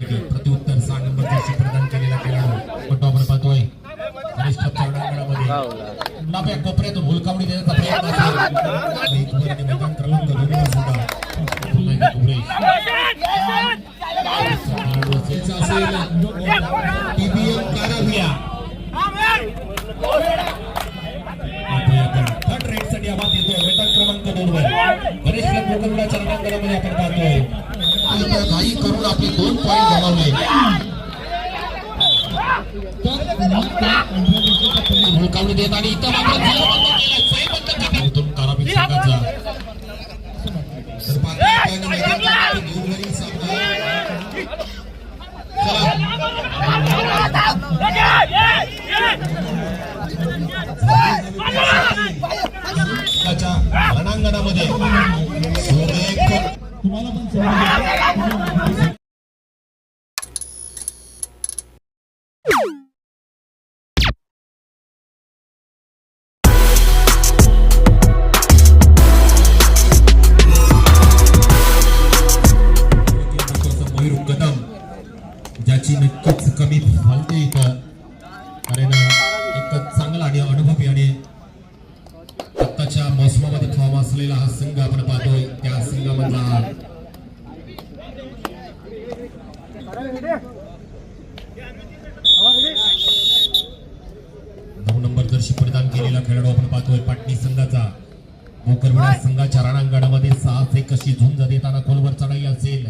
प्रत्युत्तर सहा नंबरचा प्रदान केलेला खेळाडू बंडॉबर पाहतोय. कोपऱ्यातून हुलकावणी देण्याचा प्रयत्न असेल. एक वर्ग मैदान येतोय मैदान क्रमांक दोन वर. कनिष्ठ चौडागडामध्ये आपण पाहतोय. আপনি কোন পয়েন্ট জমাবেন मुकाबले देत आणि इथं मात्र असलेला हा संघ आपण पाहतोय. त्या संघामधला नऊ नंबर जर्शी प्रदान केलेला खेळाडू आपण पाहतोय पाटणी संघाचा. गोकरवाडा संघाच्या रणांगणामध्ये सहा ते कशी झुंज देताना खोलवर चढाई असेल.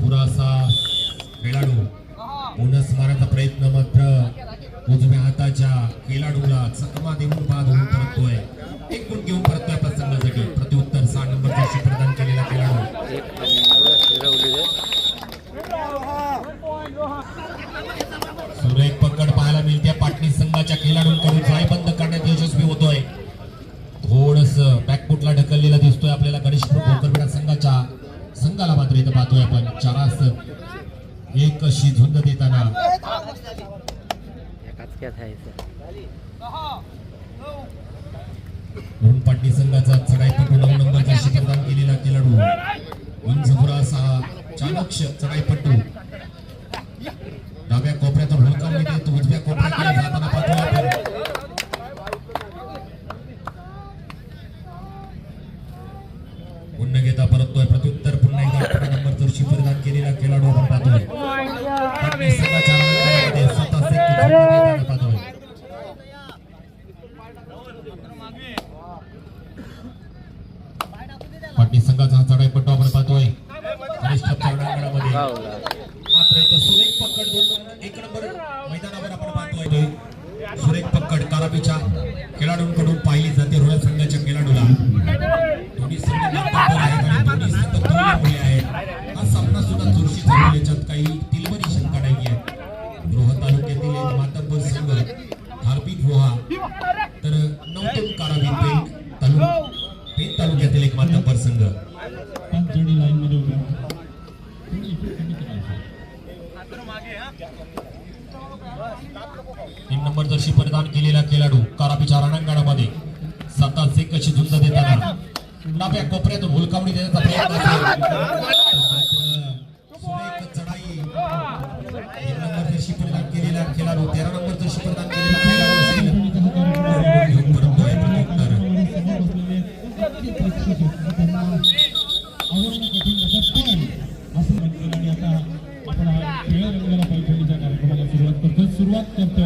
पुरासा खेळाडू. बोनस प्रयत्न मात्र उजव्या हाताच्या खेळाडूला चकमा देऊन बाद होऊन परतोय एक घेऊन परतोय आपल्या संघासाठी adquirir aquí el oro. तर नौतम कारावी पेठ तालुका पेठ तालुक्यातील एक मातब्बर संघ. तीन नंबर जशी परिधान केलेला खेळाडू कारापीच्या रणांगणामध्ये सत्ता सिंग कशी झुंज देताना. डाव्या कोपऱ्यातून हुलकावणी देण्याचा प्रयत्न आणि आता आपण खेळ रंगाला पैठणीच्या कार्यक्रमाला सुरुवात करतो सुरुवात करतो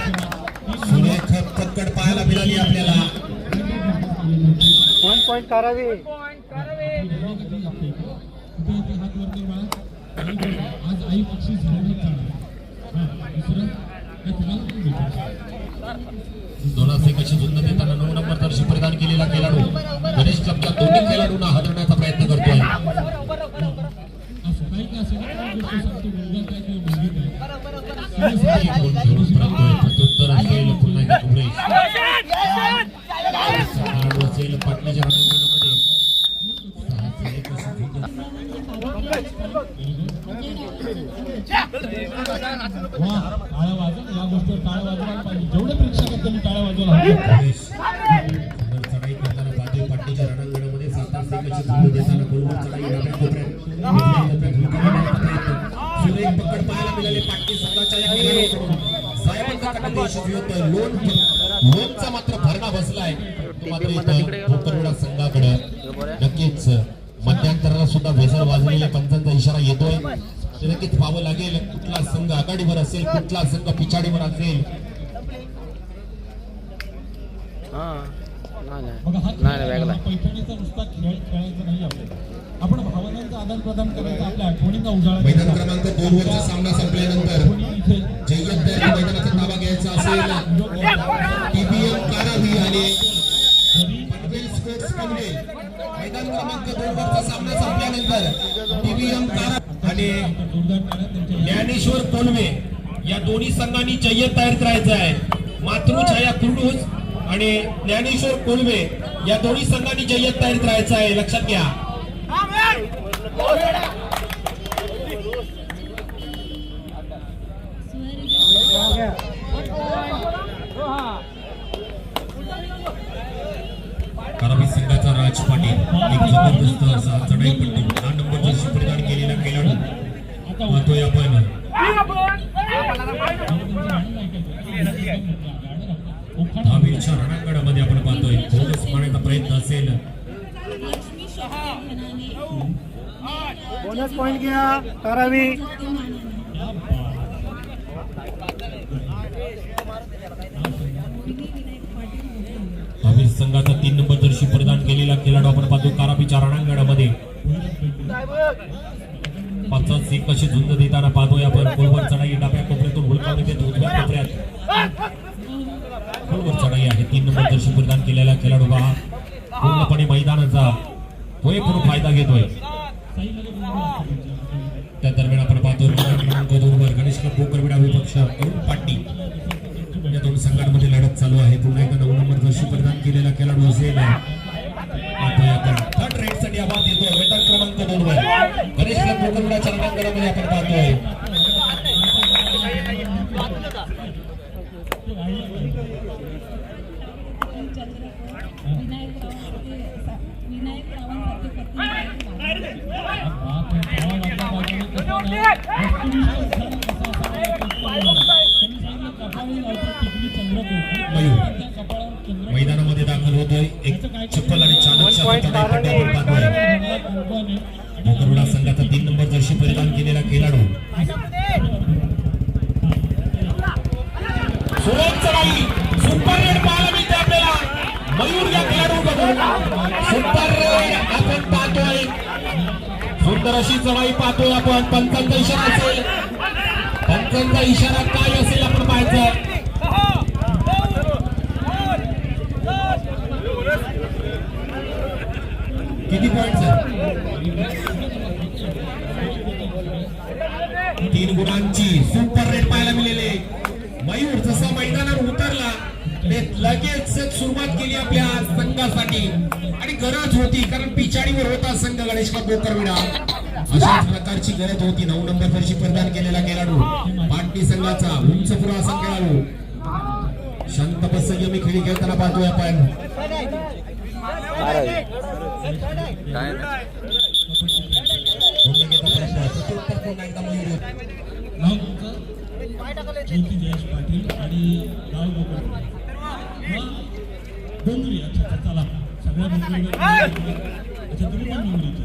सुरेख पकड पाहायला मिळाली आपल्याला वन पॉइंट करावी असं लोन लोनचा मात्र भरणा बसलाय. मात्र संघाकडे नक्कीच मध्यंतराला सुद्धा भेसळ वाजलेल्या पंचांचा इशारा येतोय. ते नक्कीच पाहावं लागेल. कुठला संघ आघाडीवर असेल कुठला संघ पिछाडीवर असेल. नाही, नाही, वेगळा आहे. पैठणीचा नुसता खेळ खेळायचा नाही आपल्याला आपण भावनांचं आदान प्रदान करायचं आपल्या आठवणींना उजाळा मैदान. क्रमांक दोन वरचा सामना संपल्यानंतर जय्यत मैदानाचा ताबा घ्यायचा असेल. टीबीएम कारावी आणि मैदान क्रमांक दोन वरचा सामना संपल्यानंतर टीबीएम कारा आणि ज्ञानेश्वर कोलवे या दोन्ही संघांनी जय्यत तयार करायचं आहे. मातृछाया कुर्डूस आणि ज्ञानेश्वर कोलवे या दोन्ही संघांनी जय्यत तयार करायचं आहे. लक्षात घ्या. करावी संघाचा राज पाटील एक जबरदस्त असा चढाई पट्टू हा नंबर जर्सी परिधान केलेला खेळाडू पाहतोय आपण दहावीच्या रणांगणामध्ये आपण पाहतोय. बोगस मारण्याचा प्रयत्न असेल. बोनस पॉइंट घ्या दहावी संघाचा तीन नंबर जर्सी परिधान केलेला खेळाडू आपण पाहतो कारापीच्या रणांगणामध्ये. पाचच एक कशी झुंज देताना पाहतोय आपण. गोलवर चढाई डाव्या कोपऱ्यातून हुलकावणी देत उजव्या कोपऱ्यात. खेळाडू पहा पूर्णपणे मैदानाचा पुरेपूर फायदा घेतोय. त्या दरम्यान आपण पाहतो क्रमांक गणेश कोकरविडा विपक्ष अरुण पाटी या दोन संघांमध्ये लढत चालू आहे. पुन्हा एकदा नऊ नंबर जर्सी परिधान केलेला खेळाडू असेल थर्ड रेडसाठी आवाज येतोय क्रमांक दोन वर गणेश क्लब भोकरविडाच्या आपण पाहतोय. मैदानामध्ये दाखल होतोय एक चप्पल आणि भोकरविडा संघाचा तीन नंबर जर्सी परिधान केलेला खेळाडू. चढाई सुपर रेड पाहायला मिळते आपल्याला. मयूर या खेळाडू नंतर अशी चढाई पाहतोय आपण. पंचांचा इशारा असेल. पंचांचा इशारा काय असेल आपण पाहायचं. किती पॉइंट तीन गुणांची सुपर रेट पाहायला मिळाले. मयूर जसा मैदानावर उतरला. ते लगेच सुरुवात केली आपल्या संघासाठी. आणि गरज होती कारण पिछाडीवर होता संघ गणेश का अशाच प्रकारची गरज होती. नऊ नंबर वर्षी प्रदान केलेला खेळाडू. पाटणी संघाचा उंच पुरा असा खेळाडू. शांत बसय मी खेळी खेळताना पाहतोय आपण. नाव ज्योती जयेश पाटील आणि गाव डोंगरी अच्छा चला सगळ्या अच्छा तुम्ही पण डोंगरीचे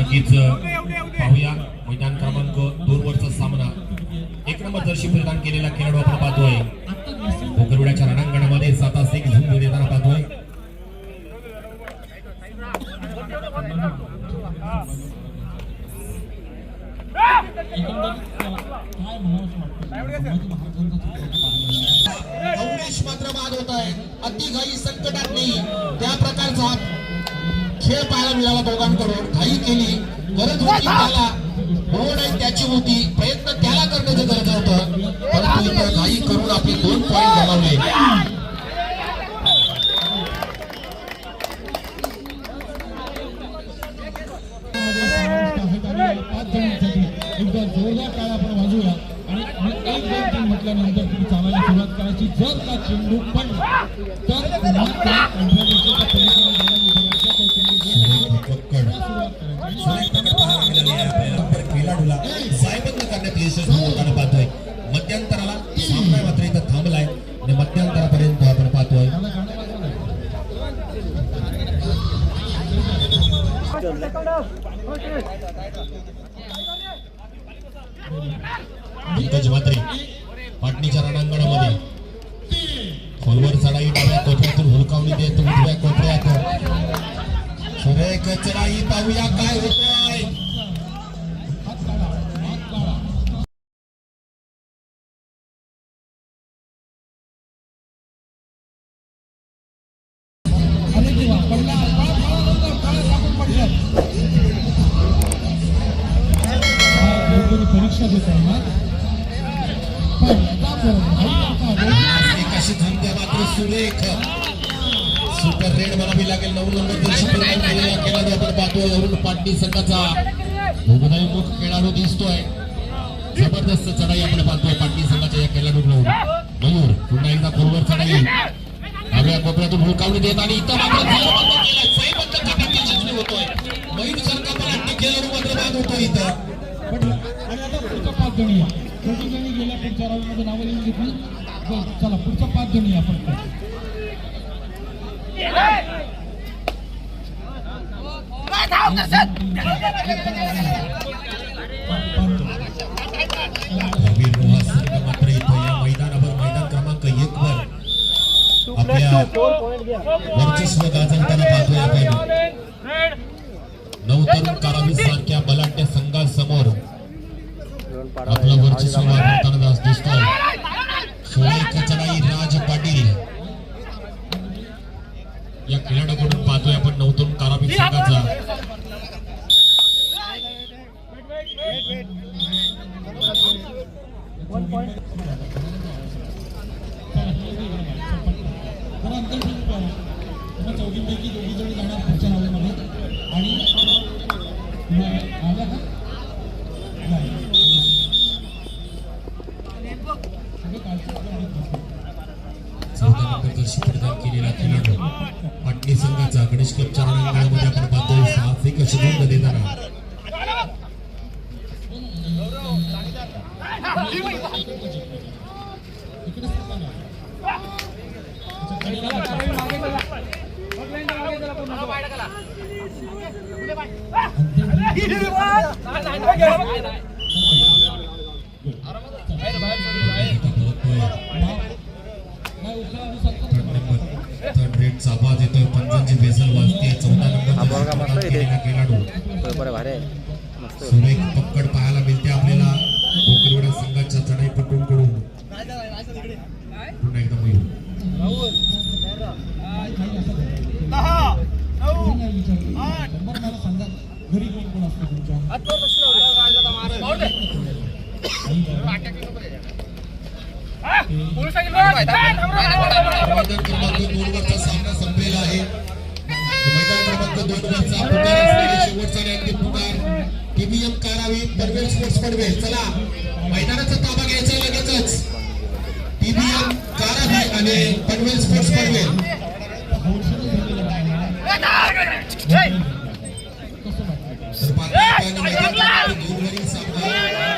नक्कीच पाहूया मैदान क्रमांक दोन वरचा सामना. एक नंबर जर्सी परिधान केलेला खेळाडू आपण पाहतोय. आत्ता रणांगणामध्ये सात एक झुंज देताना पाहतोय. काय म्हणावं वाटतं? अवरेश मात्र बाद होत आहे. अति घाई संकटात नाही त्या प्रकारचा खेळ पाहायला मिळाला दोघांकडून. घाई केली. गरज होती त्याला. ओढ आहे त्याची होती. प्रयत्न त्याला करण्याचं गरज होतं. परंतु इथं घाई करून आपले दोन पॉईंट गमावले. जोरदार टाळ आपण वाजूया आणि एक दोन तीन म्हटल्यानंतर करायची जर का चेंडू पडला पाहतोय. मध्यंतराला सामना मात्र इथं थांबलाय आणि मध्यंतरापर्यंत आपण पाहतोय. पंकज परीक्षा देत आहे ना थांबते मात्र सुरेख सुपर रेड म्हणावी लागेल नऊ नंबर दर्शी परिणाम केलेला पाहतोय अरुण पाटणी संघाचा खेळाडू दिसतोय जबरदस्त चढाई आपण पाहतोय पाटणी संघाच्या या खेळाडूकडून मयूर पुन्हा एकदा खोलवर चढाई डाव्या कोपऱ्यातून हुलकावणी देत आणि यशस्वी होतोय मयूर पण मात्र बाद होतोय इथं पडलं. आणि आता पुढच्या पाच जणी या दोघी जणी गेल्या पुढच्या राऊंडमध्ये नावं लिहून घेतली बरं, चला पुढच्या पाच जणी या फक्त वर्चस्व गाजवताना पाहतोय आपण. नऊ तरुण कारावीस सारख्या बलाढ्य संघासमोर आपलं वर्चस्व वाढवताना दिसतोय. सुरेख चढाई राज पाटील. या खेळाडूकडून पाहतोय आपण नऊ तरुण कारावीस संघाचा. जरा अंतर ठेवून पाहा. तुम्हा चौघींपैकी दोघी जण जाणार पुढच्या राऊंडमध्ये आणि पुन्हा का? नाही. प्रदान केलेला खेळाडू पाटणी संघाचा गणेश क्लबच्या रणांगणामध्ये आपण पाहतोय सात एक अशी गोंद देताना इकडे सरका ना. अच्छा, कडेला लागला. नाही, उचला आणि सरका. थर्ड नंबर थर्ड रेडचा आवाज येतोय पंजांची बेसल वाजते चौथा हा नंबर बघा, मस्त जर्सी आहे प्रदान ते. केलेला खेळाडू बरं भारी आहे मस्त आहे. सुरेख पक्कड पाहायला मिळते आपल्याला कोकणवाडा संघाच्या चढाई पुन्हा एकदा मयूर नाही विचारलं. नंबर मला सांगा घरी कोण कोण असतं तुमच्या मैदान क्रमांक दोन वरचा सामना संपलेला आहे मैदान क्रमांक दोन वरचा पुकार असलेले शेवटचा पुकार टीबीएम कारावी पनवेल स्पोर्ट्स पनवेल चला मैदानाचा ताबा घ्यायचा लगेचच टीबीएम कारावी आणि पनवेल स्पोर्ट्स पनवेल दोन वरील सामना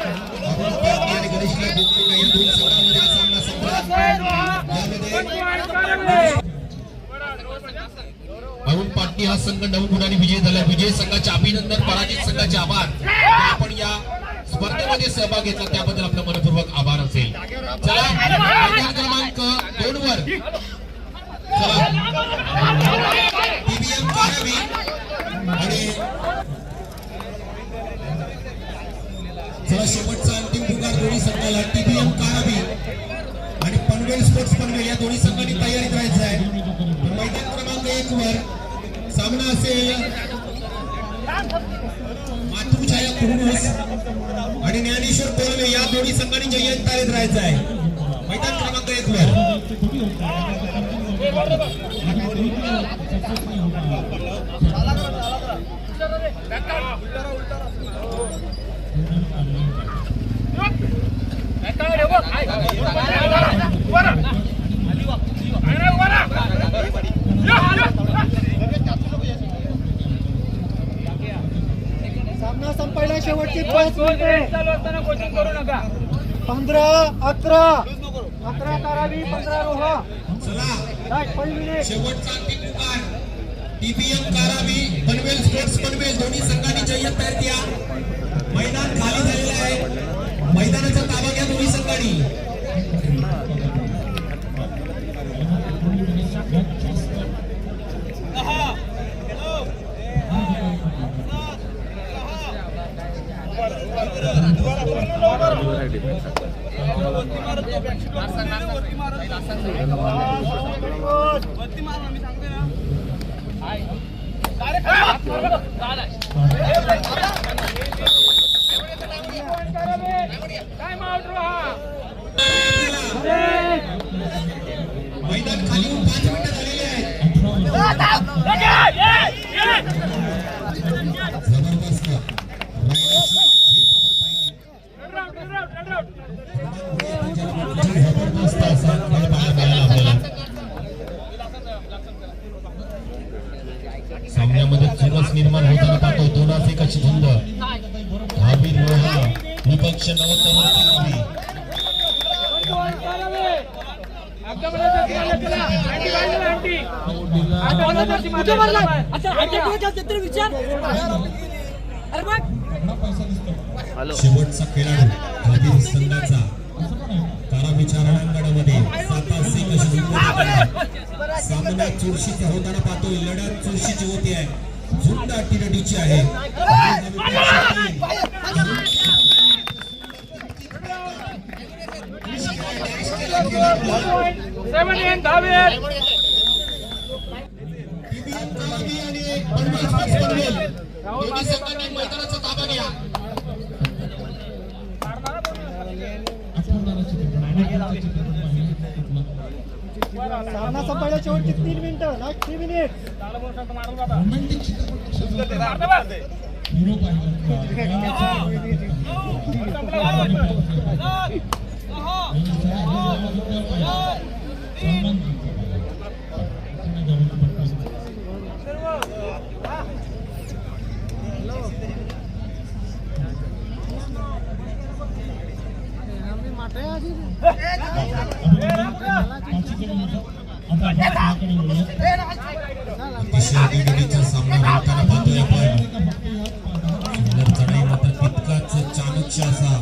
अरुण पाटणी हा संघ नऊ गुणांनी विजय झाला. विजय संघाचे अभिनंदन पराजित संघाचे आभार. आपण या स्पर्धेमध्ये सहभाग घेतला त्याबद्दल आपलं मनपूर्वक आभार असेल. चला क्रमांक दोन वर. चला. टीबीएम आणि चला शेवटचा अंतिम पुकार दोन्ही संघाला. टीबीएम कारावी स्पोर्ट्स पनवेल या दोन्ही संघांनी तयारीत राहायचं आहे. मैदान क्रमांक एक वर सामना असेल मातृछाया कुरुस आणि ज्ञानेश्वर कोलवे या दोन्ही संघांनी जय्यत तयारीत राहायचं आहे. मैदान क्रमांक एक वर. सामना संपायला शेवटची पाच मिनिटे. चालू असताना कोचिंग करू नका. पंधरा अकरा. अकरा तारावी पंधरा रोहा. शेवटचा टीबीएम कारावी पनवेल स्पोर्ट्स पनवेल. दोन्ही संघांनी जय्यत तयार द्या मैदान खाली झालेलं आहे. मैदानाचा ताबा घ्या दोन्ही संघांनी. टाइम आउट मैदान खाली पाच मिनिटं झालेली आहेत जबरदस्त जबरदस्त असा खेळ पाहायला मिळाला आपल्याला सामन्यामध्ये चुरस निर्माण होताना पाहतो दोनास एक अशी झुंज धाबी लोहा विपक्ष नवतम शेवटचा खेळाडू धाबी संघाचा. विचारांगणामध्ये सात सातासी कशी झुंज सामना चुरशीचा होताना पाहतो लढत चुरशीची होती आहे. झुंड अटीरडीची आहे. मैदानाचा ताबा घ्या सामना संपायला शेवटची तीन मिनिटं लास्ट थ्री मिनिट रोमॅन्टिक चित्रपट सामना होताना पाहतोय. आपण चढाई मात्र तितकाच चाणक्य असा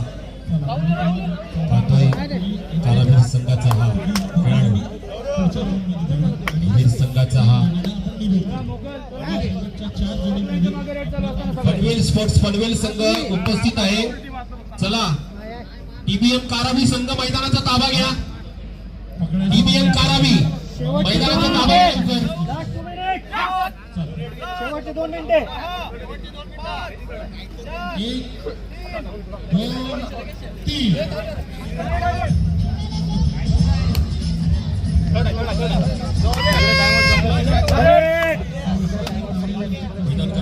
पाहतोय संघाचा हा खेळाडू वीर संघाचा हा पनवेल स्पोर्ट्स पनवेल संघ उपस्थित आहे चला टीबीएम कारावी संघ मैदानाचा ताबा घ्या. टीबीएम कारावी. मैदानाचा ताबा शेवटचे दोन मिनिटे. एक दोन तीन.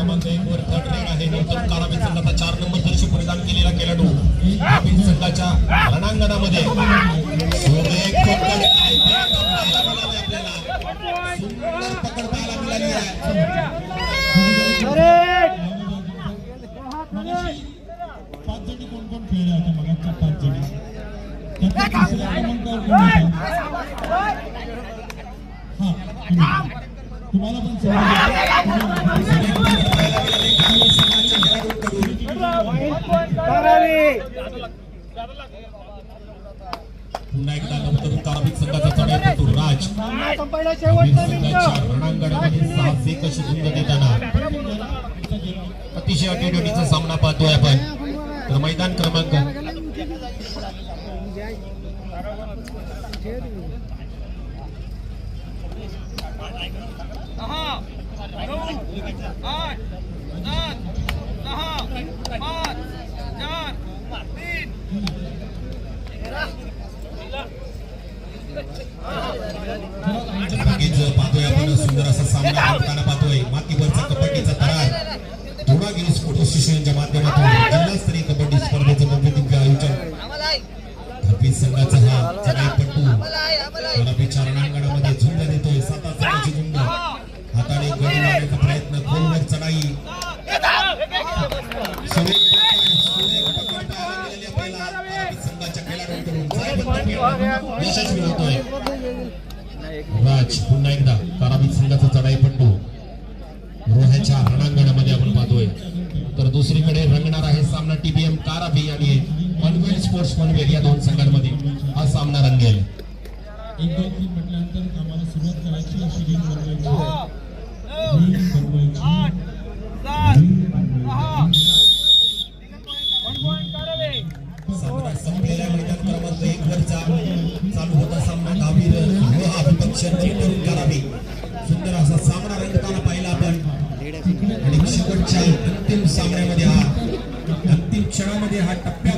क्रमांक एक वर थर्ड रेड आहे. नूतन कारावी संघाचा चार नंबर जर्सी परिधान केलेला खेळाडू कारावी संघाच्या रणांगणामध्ये. सुंदर पकड पाहायला मिळाली आहे. पाच जणी कोण कोण खेळले होते? मगाच्या पाच जणी. त्यातल्या तिसऱ्या क्रमांकावर कोण होता? हा तुम्हाला पण पुन्हा एकदा नवतरुण कारावी संघाचा चढा येतो तो राज रणांगणामध्ये झुंज देताना. अतिशय अटीतटीचा सामना पाहतोय आपण. तर मैदान क्रमांक आठ सात सहा पाच चार तीन लगेच पाहतोय आपण सुंदर असा सामना स्पोर्ट्स पनवेल या दोन संघांमध्ये हा सामना रंगेल एक दोन तीन म्हटल्यानंतर आम्हाला सुरुवात करायची अशी बनवायची. सामना संपलेल्या मैदान क्रमांक एक वरचा चालू होता सामना. चिंतून करावी. सुंदर असा सामना रंगताना पाहिला आपण. आणि शेवटच्या अंतिम सामन्यामध्ये हा अंतिम क्षणामध्ये हा आपण